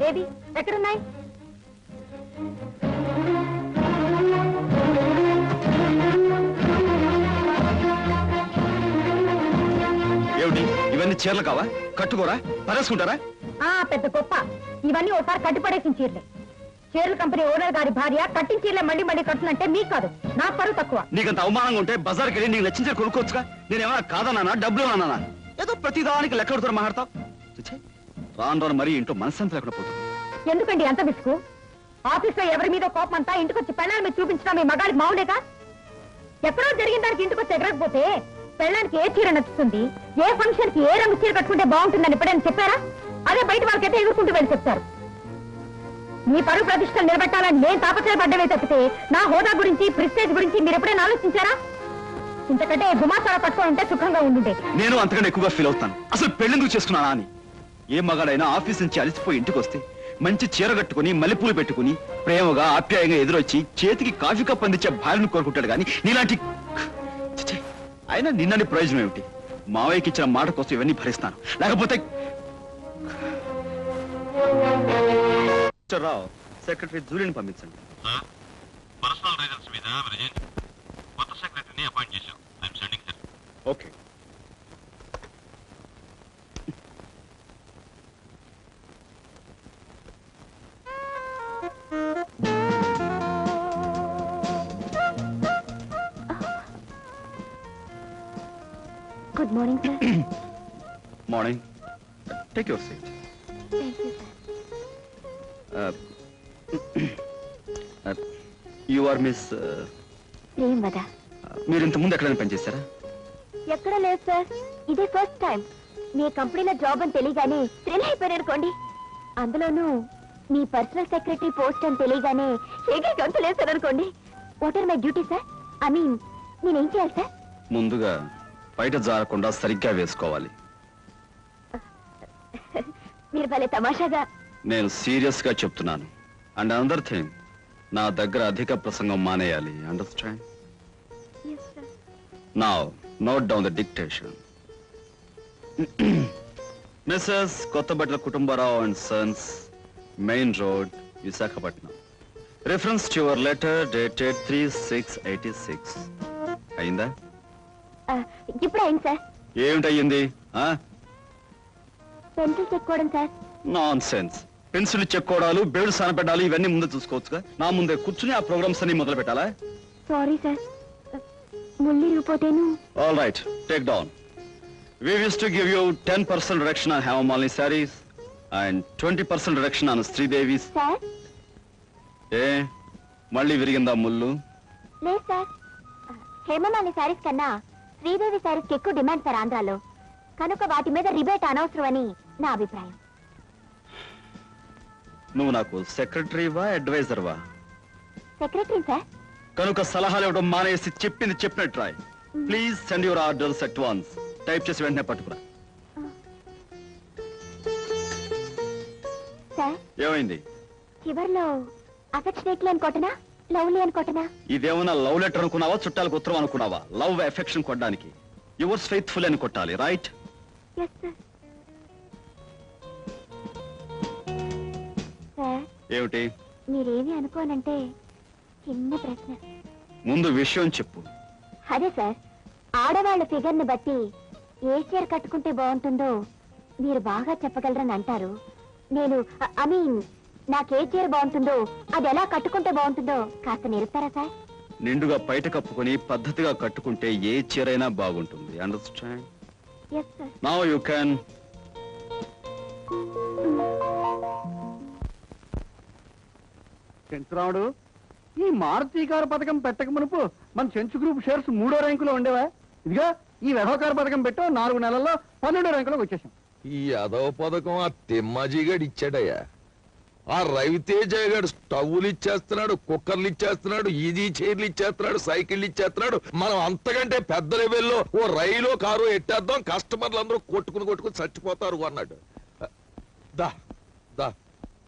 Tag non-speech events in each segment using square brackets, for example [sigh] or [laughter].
ఎక్కడున్నాయి? ఏమిటి? ఇవన్నీ చీరలు కావా? కట్టుకోరా? పరేసుకుంటారా? ఆ పెద్ద గొప్ప. ఇవన్నీ ఒకసారి కట్టిపడేసిన చీరలే. చీరల కంపెనీ ఓనర్ గారి భార్య కట్టిన చీరలే మళ్ళీ మళ్ళీ కట్టునంటే మీకు కాదు. నా పరువు తక్కువ. నీకంత అవమానంగా ఉంటే బజార్కి వెళ్ళి నీకు నచ్చిన చీర కొనుక్కోవచ్చుగా? నేనేమన్నా కాదన్నానా? డబ్బులు అన్నానా ఏదో ప్రతిదానికి లెక్క కడుతున్నా మాట్లాడతావు. రాను రాను మరీ ఇంట్లో మనశ్శాంతి లేకుండా పోతుంది. ఎందుకండి అంత విసుగు? ఆఫీస్లో ఎవరి మీద కోపం అంతా ఇంటికి వచ్చి పెళ్ళాన్ని మీద చూపించడం మీ మగాడికి మావులేగా ఎక్కడో జరిగిన దానికి ఇంటికి వచ్చి ఎగరకపోతే పెళ్ళానికి ఏ చీర నచ్చుతుంది? ఏ ఫంక్షన్కి ఏ రంగు చీర కట్టుకుంటే బాగుంటుందని ఎప్పుడైనా చెప్పారా? అదే బయట వాళ్ళకైతే ఎగురుకుంటూ వెళ్ళి చెప్తారు. మీ పరువు ప్రతిష్టలు నిలబెట్టాలని నేను తాపత్రయపడ్డమే తప్పితే నా హోదా గురించి ప్రిస్టేజ్ గురించి మీరు ఎప్పుడైనా ఆలోచించారా? ఇంతకంటే గుమాసాల పట్టుకొని ఉంటే సుఖంగా ఉండుంటే నేను అంతకంటే ఎక్కువగా ఫీల్ అవుతాను. అసలు పెళ్ళెందుకు చేసుకున్నానా అని. ఏ మగాడైనా ఆఫీస్ నుంచి అలసిపోయి ఇంటికి వస్తే మంచి చీర కట్టుకుని మల్లెపూలు పెట్టుకుని ప్రేమగా ఆప్యాయంగా ఎదురొచ్చి చేతికి కాఫీ కప్ అందించే భార్యను కోరుకుంటాడు కానీ నీలాంటి అయినా నిన్నని ప్రయోజనం ఏమిటి? మావయ్యకి ఇచ్చిన మాట కోసం ఇవన్నీ భరిస్తాను. లేకపోతే రావు సెక్రటరీ జూలిని పంపించండి. పర్సనల్ రీజన్స్ మీద కొత్త సెక్రటరీని అపాయింట్ చేశాం. Okay. Good morning sir morning take your seat you are miss Prem Wada మీరు ఇంత ముందు ఎక్కడైనా పనిచేశారా? ఎక్కడ లేదు సార్ ఇదే ఫస్ట్ టైం మీ కంపెనీలో జాబ్ అని తెలియగానే థ్రిల్ అయిపోయారు అనుకోండి. అందులోనూ మీ పర్సనల్ సెక్రటరీ పోస్ట్ అని తెలియగానే ఏకే గంతు లేసారు అనుకోండి. What are my duty sir I mean నేనేం చేయాలి సార్ ముందుగా బయట జారకుండా సరిగ్గా వేసుకోవాలి. మీరు భలే తమాషాగా నేను సీరియస్గా చెప్తున్నాను. అండ్ అనదర్ థింగ్ నా దగ్గర అధిక ప్రసంగం మానేయాలి. అండర్స్టాండ్ నా note down the dictation Mrs Kottabatla Kutumbarao and sons main road Visakhapatnam reference to your letter dated three six eighty six అయిందా ఇప్పుడు అయింది సార్? ఏమిటయ్యింది? పెన్సిల్ చెక్కోవడం సార్. నాన్ సెన్స్ పెన్సిల్ సానపెట్టాలి ఇవన్నీ ముందే చూసుకోవచ్చుగా. నా ముందే కూర్చుని ఆ ప్రోగ్రామ్స్ అన్ని మొదలు పెట్టాలా? Sorry sir. All right take down we wish to give you ten percent reduction on Hemamalini saris and twenty percent reduction on Sridevi's sir? ఏ? మళ్ళీ విరిగిందా ముళ్ళు? లేదు సార్. హేమమాలి శారీస్ కన్నా శ్రీదేవి శారీస్ ఎక్కువ డిమాండ్ సార్ ఆంధ్రాలో. కనుక వాటి మీద రిబేట్ అనవసరం అని నా అభిప్రాయం. నువ్వు నాకు సెక్రటరీవా అడ్వైజర్వా? Secretary sir? కనుక సలహాలు ఇవ్వడం మానేసి చెప్పింది చెప్పినట్టు Roy. Please send your orders at once. Type చేసి వెంటనే పట్టుకురా. సార్? ఏమైంది? చివర్లో అఫెక్షనేట్లీ అని కొట్టనా? లవ్లీ అని కొట్టనా ఇదేమన్నా లవ్ లెటర్ అనుకున్నావా చుట్టాలకు ఉత్తరం అనుకున్నావా? లవ్ ఎఫెక్షన్ కొట్టడానికి యువర్స్ ఫెయిత్ఫుల్ అని కొట్టాలి రైట్? ఏమిటి? మీరేమి అనుకోనంటే చిన్న ప్రశ్న. ముందు విషయం చెప్పు. అదే సార్ ఆడవాళ్ళ ఫిగర్ని బట్టి ఏ చీర కట్టుకుంటే బాగుంటుందో మీరు బాగా చెప్పగలరని అంటారు. నేను ఐ మీన్ నాకే చీర బాగుంటుందో అది ఎలా కట్టుకుంటే బాగుంటుందో కాస్త నిరుస్తారా సార్? నిండుగా బయట కప్పుకొని పద్ధతిగా కట్టుకుంటే ఏ చీరైనా బాగుంటుంది. Understand yes sir now you can Chenchuramudu ఈ మారుతి కారు పథకం పెట్టక మునుపు మన చెంచు గ్రూప్ షేర్స్ మూడో ర్యాంకులో ఉండేవా? ఇదిగా ఈ వ్యవహార పథకం పెట్టో నాలుగు నెలల్లో పన్నెండో ర్యాంకులోకి వచ్చేసాం. ఈ అదవ పథకం ఆ తిమ్మాజీగాడు ఇచ్చాడయ్యా. ఆ రవితేజ గారు స్టవ్లు ఇచ్చేస్తున్నాడు కుక్కర్లు ఇచ్చేస్తున్నాడు ఈజీ చైర్లు ఇచ్చేస్తున్నాడు సైకిళ్ళు ఇచ్చేస్తున్నాడు. మనం అంతకంటే పెద్ద లెవెల్లో ఓ రైలు కారు ఎట్టేద్దాం కస్టమర్లు అందరూ కొట్టుకుని కొట్టుకుని చచ్చిపోతారు అన్నాడు. దా దా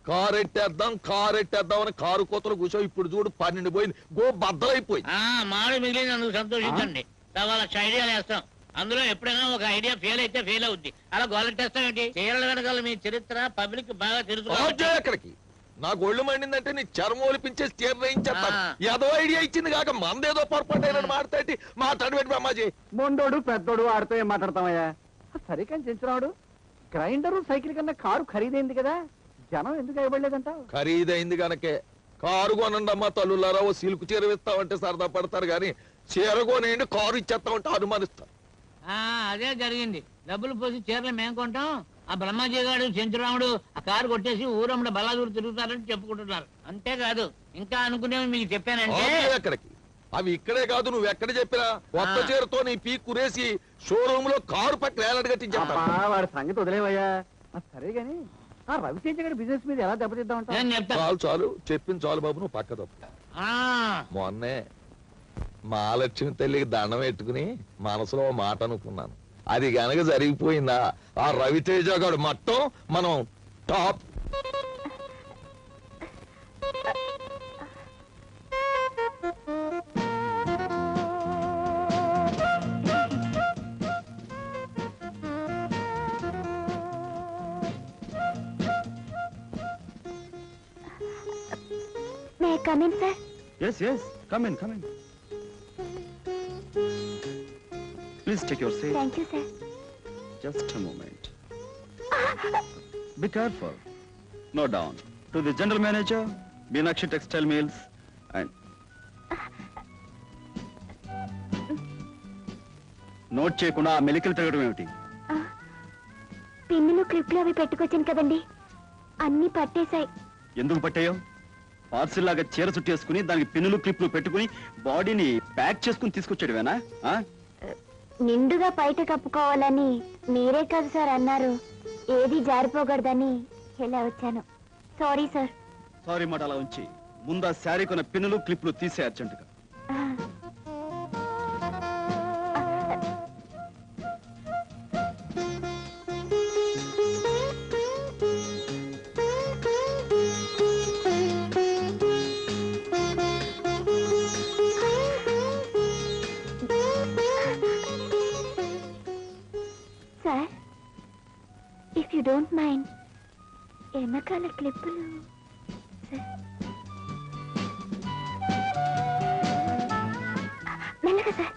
కారు ఎట్టేద్దాం కారు ఎట్టేద్దాం అని కారు కోతలు కూర్చో ఇప్పుడు చూడు పన్నెండు పోయింది. గో బద్దలైపోయింది. ఆ మాడి మిగిలినందుకు సంతోషించండి. ఐడియాలు వేస్తాం. అందులో ఎప్పుడైనా ఒక ఐడియా ఫెయిల్ అయితే ఫెయిల్ అవుద్ది. అలా గోలెట్టేస్తాం ఏంటి? చీరల వెనకాల మీ చరిత్ర పబ్లిక్ బాగా తెలుసు కాబట్టి. రాజే అక్కడికి నాకు ఒళ్ళు మండిందంటే నీ చర్మం ఒలిపించే స్టీర్ వేయించేస్తాను ఆ. ఏదో ఐడియా ఇచ్చింది కాక మందేదో పొరపాటు అయిన మాట్లాడి మాట్లాడి పెట్టి అమ్మాజీ మొండోడు పెద్దోడు ఆడితో ఏం మాట్లాడతామయ్యా? సరే కానీ చెంచురావుడు గ్రైండరు సైకిల్ కన్నా కారు ఖరీదైంది కదా? జనం ఎందుకు ఇవ్వలేదంటావు ఖరీదైంది గనకే. కారు కొనండి అమ్మా తల్లులారా ఓ సిల్క్ చీర ఇస్తామంటే సరదా పడతారు కానీ చీర కొనేయండి కారు ఇచ్చేస్తామంటే అనుమానిస్తారు. అదే జరిగింది. డబ్బులు పోసి చీరలు మేము కొంటాం. ఆ బ్రహ్మాజీ గారు చెంచురాముడు ఆ కారు కొట్టేసి ఊరమ్మడ బలాదూరు తిరుగుతారని చెప్పుకుంటున్నారు. అంతేకాదు ఇంకా అనుకునేవి మీకు చెప్పానంటే అవి ఇక్కడే కాదు నువ్వు ఎక్కడ చెప్పినా? కొత్త. చీరతో నీ పీ కురేసి షోరూమ్లో కారు పక్కన ఏలాడు వాడి సంగతి వదిలేవయ్యా. ఆ, సరే గాని ఆ రవితేజ గారి బిజినెస్ మీద ఎలా చెప్తా. చాలు చాలు. చెప్పింది చాలు బాబు నువ్వు పక్క తప్పు. ఆ, మొన్నే మహాలక్ష్మి తల్లికి దండం పెట్టుకుని మనసులో మాట అనుకున్నాను. అది గనక జరిగిపోయిందా ఆ రవితేజ గారు మొత్తం మనం top. May come in sir yes yes come in come in please take your seat thank you sir Just a moment. Be careful. No down. To the general manager, Meenakshi Textile Mills, and note చేయకుండా ఆ మెలికలు తిరగడం ఏమిటి పిన్నులు క్లిప్లు అవి పెట్టుకొచ్చాను కదండి అన్ని పట్టేశాయి ఎందుకు పట్టాయో పార్సిల్ లాగా చీర చుట్టేసుకుని దానికి పిన్నులు క్లిప్లు పెట్టుకుని బాడీని ప్యాక్ చేసుకుని తీసుకొచ్చాడువేనా ఆ? నిండుగా బయట కప్పుకోవాలని మీరే కాదు సార్ అన్నారు. ఏది జారిపోకూడదని ఇలా వచ్చాను? Sorry sir. సారీ మాట అలా ఉంచి ముందా శారీ కొన్న పిన్నులు క్లిప్లు తీసే అర్జెంటుగా. Don't mind. వెనకాల క్లిప్పులు. మెల్లగా సార్.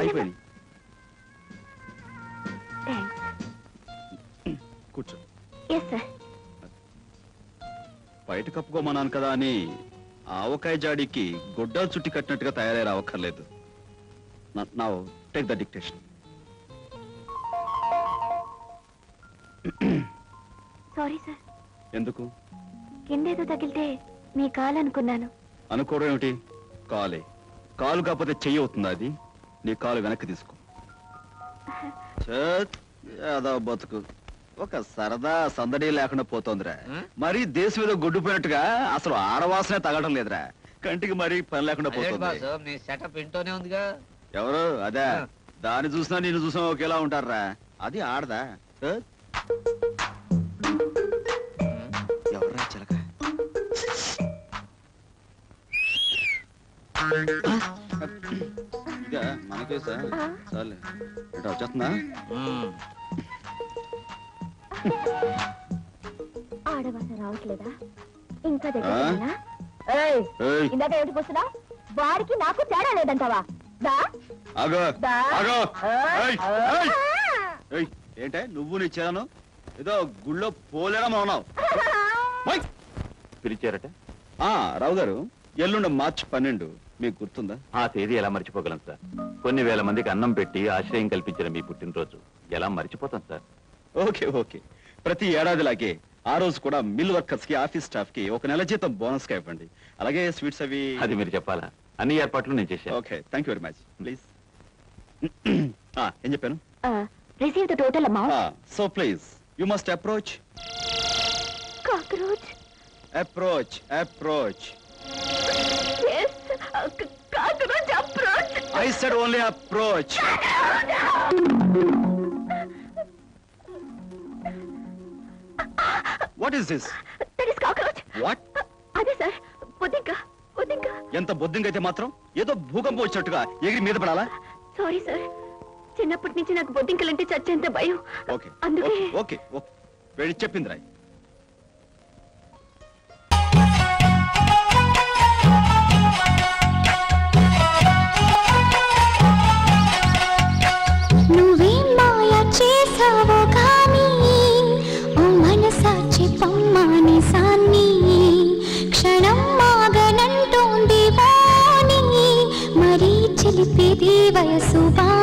అయిపోయింది. కూర్చో. Yes sir. బయట కప్పుకోమన్నాను కదా అని ఆవకాయ జాడికి గుడ్డలు చుట్టి కట్టినట్టుగా తయారై రావక్కర్లేదు నా take the dictation sorry sir ఎందుకు? కిందేదో తగిలితే మీ కాలు అనుకున్నాను. అనుకోవడం ఏమిటి? కాలే. కాలు కాకపోతే చెయ్యి అవుతుంది అది? నీ కాలు వెనక్కి తీసుకో. [laughs] ఛత్, ఏదో బతుకు. ఒక సరదా సందడి లేకుండా పోతోందిరా. మరి దేశం ఏదో గొడ్డుపోయినట్టుగా అసలు ఆడవాసనే తగడం లేదురా. కంటికి మరి పని లేకుండా అదేంటి పోతుంది. బాసు మీ సెటప్ ఇంట్లోనే ఉందిగా? ఎవరు? అదే. దాన్ని చూసినా నేను చూసినా ఒకేలా ఉంటారా అది ఆడదా. ఎవర్రా చిలక? ఇదా మనకే సార్ చాలే ఇటు వచ్చేస్తుందా? రావట్లేదా? ఇంకా దగ్గర? ఏయ్, ఏయ్ ఇందాక వారికి నాకు తేడా లేదంటావా? ఆగో. ఆగో. ఏంటే? నువ్వు నీ చేరను? ఏదో గుళ్ళో పోలేడం ఉన్నావు [laughs] పిలిచారట? ఆ రావు గారు ఎల్లుండి మార్చి పన్నెండు. మీకు గుర్తుందా? ఆ తేదీ ఎలా మర్చిపోగలం సార్? కొన్ని వేల మందికి అన్నం పెట్టి ఆశ్రయం కల్పించిన మీ పుట్టినరోజు ఎలా మర్చిపోతాం సార్? Okay okay. ప్రతి ఏడాదిలాగే ఆ రోజు కూడా మిల్ వర్కర్స్కి ఆఫీస్ స్టాఫ్కి ఒక నెల జీతం బోనస్గా ఇవ్వండి. అలాగే స్వీట్స్ అవి అది మీరు చెప్పాలా? అన్ని ఏర్పాట్లు నేను చేశాను. Okay thank you very much please ఏం చెప్పాను? Receive the total amount so please you must approach cockroach. Approach approach yes cockroach approach I said only approach what is this that is cockroach what అదే sir బుద్ధింక బొద్దింక ఎంత బొద్దింకైతే మాత్రం ఏదో భూకంపం వచ్చినట్టుగా ఎగిరి మీద పడాలా? సారీ సార్ చిన్నప్పటి నుంచి నాకు బొద్దింకలంటే చచ్చేంత భయం. అందుకే ఓకే. వెళ్ళి చెప్పింది రాయ్. వయసు బా